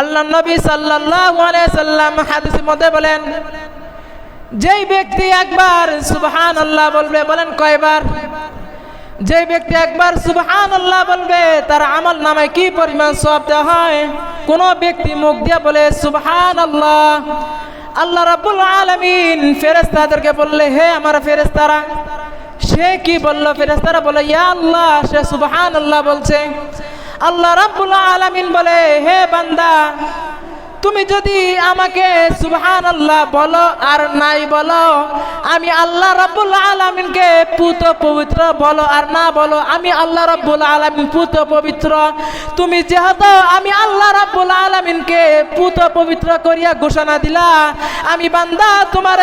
আল্লাহ নবী সাল্লাল্লাহু আলাইহি সাল্লাম হাদিসের মধ্যে বলেন, যেই ব্যক্তি একবার সুবহানাল্লাহ বলবে, বলেন কয়বার? যে ব্যক্তি একবার সুবহান আল্লাহ বলবে, তার আমল নামে কি পরিমাণ সব দেওয়া হয়? কোন ব্যক্তি মুখ দিয়ে বলে সুবহান আল্লাহ রাব্বুল আলামিন ফেরেশতাদেরকে বললে, হে আমার ফেরেশতারা, সে কি বলল? ফেরেশতারা বলে, ইয়া আল্লাহ, সে সুবহান আল্লাহ বলছে। আল্লাহ রাব্বুল আলামিন বলে, হে বান্দা, তুমি যদি আমাকে সুবহান আল্লাহ বলো আর নাই বলো, আমি আল্লাহ রাব্বুল আলামিনকে পুত পবিত্র বলো আর না বলো, আমি আল্লাহ রাব্বুল আলামিন পুত পবিত্র। তুমি যেহেতু আমি আল্লাহ রাব্বুল আলামিনকে পুত পবিত্র করিয়া ঘোষণা দিলা, আমি বান্দা তোমার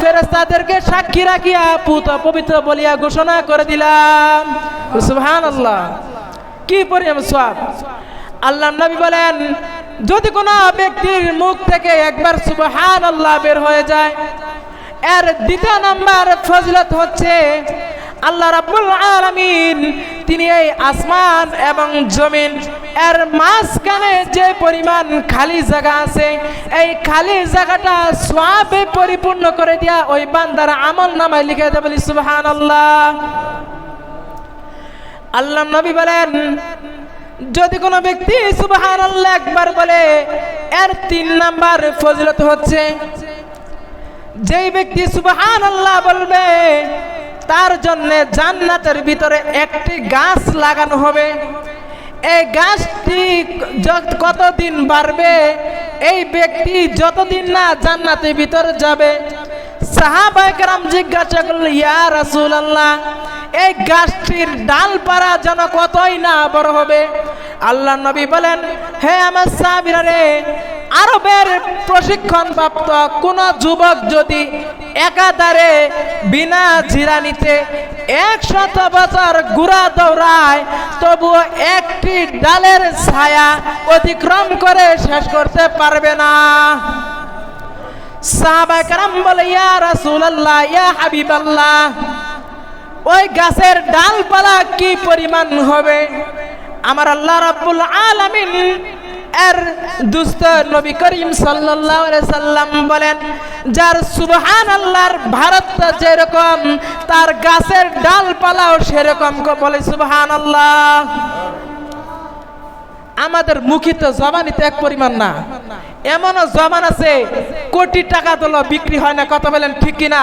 ফেরেশতাদেরকে সাক্ষী রাখিয়া পুত পবিত্র বলিয়া ঘোষণা করে দিলাম। সুবহান আল্লাহ কি পরিমাণ সব আল্লাহ নবী বলেন, যদি কোনো ব্যক্তির মুখ থেকে একবার সুবহান আল্লাহ বের হয়ে যায়, এর দ্বিতীয় নাম্বার ফজলত হচ্ছে, আল্লাহ রাব্বুল আলামিন তিনি এই আসমান এবং জমিন, এর মাঝখানে যে পরিমাণ খালি জায়গা আছে, এই খালি জায়গাটা সবে পরিপূর্ণ করে দিয়া ওই বান্দার আমল নামায় লিখে দেবে বলি সুবহান আল্লাহ আল্লাহ নবী বলেন, যদি কোনো ব্যক্তি সুবহান আল্লাহ একবার বলে, এর তিন নাম্বার ফজিলত হচ্ছে, যেই ব্যক্তি সুবহান আল্লাহ বলবে, তার জন্য জান্নাতের ভিতরে একটি গাছ লাগানো হবে। এই গাছটি কতদিন বাড়বে, এই ব্যক্তি যতদিন না জান্নাতের ভিতরে যাবে সাহাবাইকারাম জিজ্ঞাসা করল ইয়া রাসূলুল্লাহ এই গাছটির ডালপাড়া যেন কতই না বড় হবে। আল্লাহ নবী বলেন, হে আমার সাহাবীরা রে, আরবের প্রশিক্ষণ প্রাপ্ত কোন যুবক যদি একাধারে বিনা জিরা জিরানিতে একশত বছর গুড়া দৌড়ায়, তবুও একটি ডালের ছায়া অতিক্রম করে শেষ করতে পারবে না। সাহাবায়ে কেরাম বলে, ইয়া রাসূলুল্লাহ, ইয়া হাবিবাল্লাহ। ওই গাছের ডালপালা কি পরিমাণ হবে? আমার আল্লাহ রাব্বুল আলামিন এর দুস্ত নবী করিম সাল্লাল্লাহু আলাইহি সাল্লাম বলেন, যার সুবহান আল্লাহর ভারত যেরকম, তার গাছের ডালপালাও সেরকম বলে সুবহান আল্লাহ আমাদের মুখিত জবানিতে এক পরিমাণ না। এমনও জবান আছে, কোটি টাকা তোলো বিক্রি হয় না, কথা বলেন ঠিক কিনা?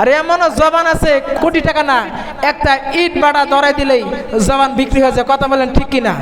আর এমনও জবান আছে, কোটি টাকা না, একটা ইট বাড়া দরাই দিলেই জবান বিক্রি হয়ে যায়, কথা বলেন ঠিক কিনা?